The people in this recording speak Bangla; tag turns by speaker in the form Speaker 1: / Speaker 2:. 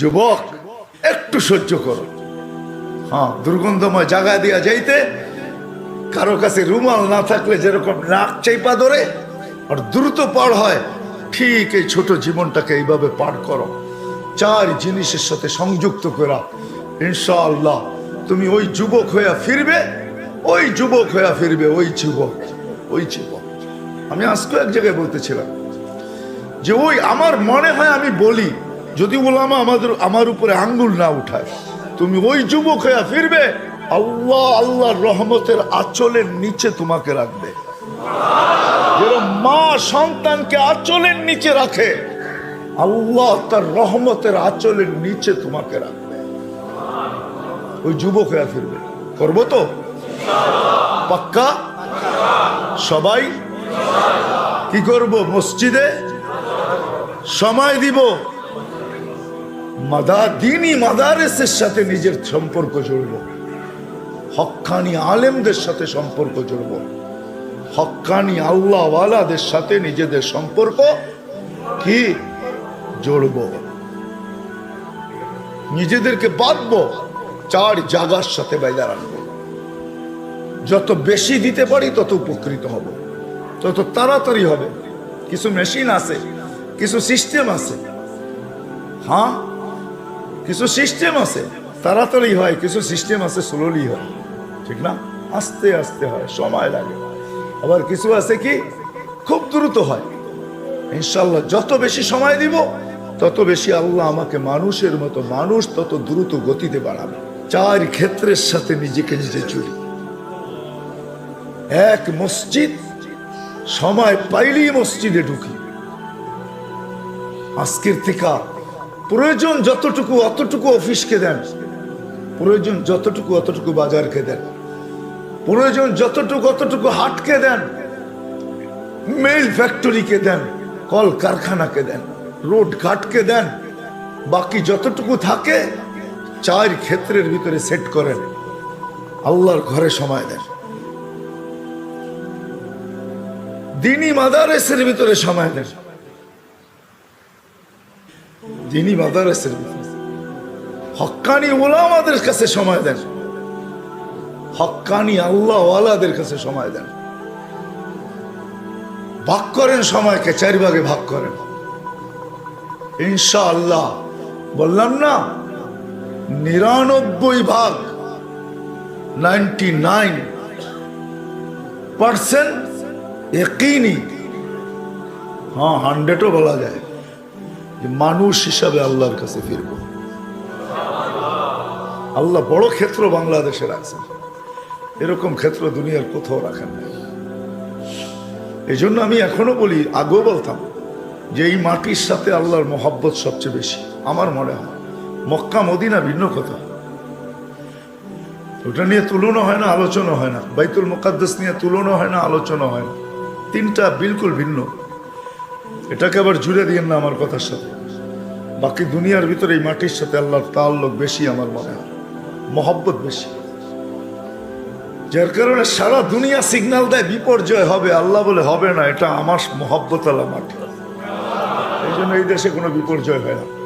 Speaker 1: যুবক, একটু সহ্য করো। হ্যাঁ দুর্গন্ধময় জায়গা দিয়া যাইতে কারও কাছে রুমাল না থাকলে যেরকম নাক চাইপা ধরে আর দ্রুত পার হয়, ঠিক এই ছোট জীবনটাকে এইভাবে পার করো। চার জিনিসের সাথে সংযুক্ত করা। ইনশাআল্লাহ, তুমি ওই যুবক হইয়া ফিরবে, ওই যুবক হইয়া ফিরবে, ওই যুবক ওই যুবক। আমি আজকে এক জায়গায় বলতেছিলাম যে ওই আমার মনে হয় আমি বলি যদি ওলামা আমাদের, আমার উপরে আঙ্গুল না উঠায়, তুমি ওই যুবক হইয়া ফিরবে, আল্লাহ, আল্লাহর রহমতের আঁচলের নিচে তোমাকে রাখবে। মা সন্তানকে আঁচলের নিচে রাখে, আল্লাহ তার রহমতের আঁচলের নিচে তোমাকে রাখবে। ওই যুবক হইয়া ফিরবে। করব তো? পাক্কা? সবাই? কি করব? মসজিদে? সময় দিব? মাদা দিনই মাদারেসের সাথে নিজের সম্পর্ক জড়ব। হক্কানি আলেমদের সাথে সম্পর্ক জড়ব। হক্কানি আল্লাহওয়ালাদের সাথে নিজেদের সম্পর্ক কি? জড়ব। নিজেদেরকে বাঁধবো, চার জাগার সাথে বাইদা রাখব। যত বেশি দিতে পারি তত উপকৃত হব। তত তাড়াতাড়ি হবে। কিছু মেশিন আছে, কিছু সিস্টেম আছে। হ্যাঁ? কিছু সিস্টেম আছে, তাড়াতাড়ি হয়, কিছু সিস্টেম আছে স্লোলি হয়, ঠিক না? আস্তে আস্তে হয়, সময় লাগে। আবার কিছু আছে কি, খুব দ্রুত হয়। ইনশাল্লাহ যত বেশি সময় দিব, তত বেশি আল্লাহ আমাকে মানুষের মতো মানুষ তত দ্রুত গতিতে বাড়াবে। চার ক্ষেত্রের সাথে নিজেকে নিজে জুড়ি। এক মসজিদ, সময় পাইলেই মসজিদে ঢুকি। আজকের থেকে প্রয়োজন যতটুকু, অতটুকু অফিসকে দেন। প্রয়োজন যতটুকু, অতটুকু বাজারকে দেন। প্রয়োজন যতটুকু, অতটুকু হাটকে দেন। মেল ফ্যাক্টরিকে দেন কল কারখানাকে দেন, রোড ঘাটকে দেন, বাকি যতটুকু থাকে চার ক্ষেত্রের ভিতরে সেট করেন। আল্লাহর ঘরে সময় দেন। দিনী মাদারেসের ভিতরে সময় দেন। দিনী মাদারেসের হক্কানি ওলামাদের কাছে সময় দেন। হক্কানি আল্লাহওয়ালাদের কাছে সময় দেন। ভাগ করেন সময়কে, চার ভাগে ভাগ করেন। ইনশাআল্লাহ, বললাম না? নিরানব্বই ভাগ, নাইনটি নাইন পার্সেন্ট একইনি হ্যাঁ হান্ড্রেডও বলা যায়। মানুষ হিসাবে আল্লাহর কাছে ফিরব। আল্লাহ বড় ক্ষেত্র বাংলাদেশে রাখছেন। এরকম ক্ষেত্র দুনিয়ার কোথাও রাখেন না এই জন্য আমি এখনও বলি, আগেও বলতাম যে এই মাটির সাথে আল্লাহর মহাব্বত সবচেয়ে বেশি। আমার মনে হয় মক্কা, মদিনা ভিন্ন কথা। ওটা নিয়ে তুলনা হয় না, আলোচনা হয় না। বাইতুল মুকাদ্দাস নিয়ে তুলনা হয় না, আলোচনা হয় না। তিনটা বিলকুল ভিন্ন। এটাকে আবার জুড়ে দিয়েন না আমার কথার সাথে। বাকি দুনিয়ার ভিতরে এই মাটির সাথে আল্লাহর তাল্লুক বেশি আমার মনে হয়। মহব্বত বেশি। যার কারণে সারা দুনিয়া সিগনাল দেয়, বিপর্যয় হবে। আল্লাহ বলে, হবে না, এটা আমার মহব্বত আল্লাহ মাটি। এই জন্য এই দেশে কোনো বিপর্যয় হয় না।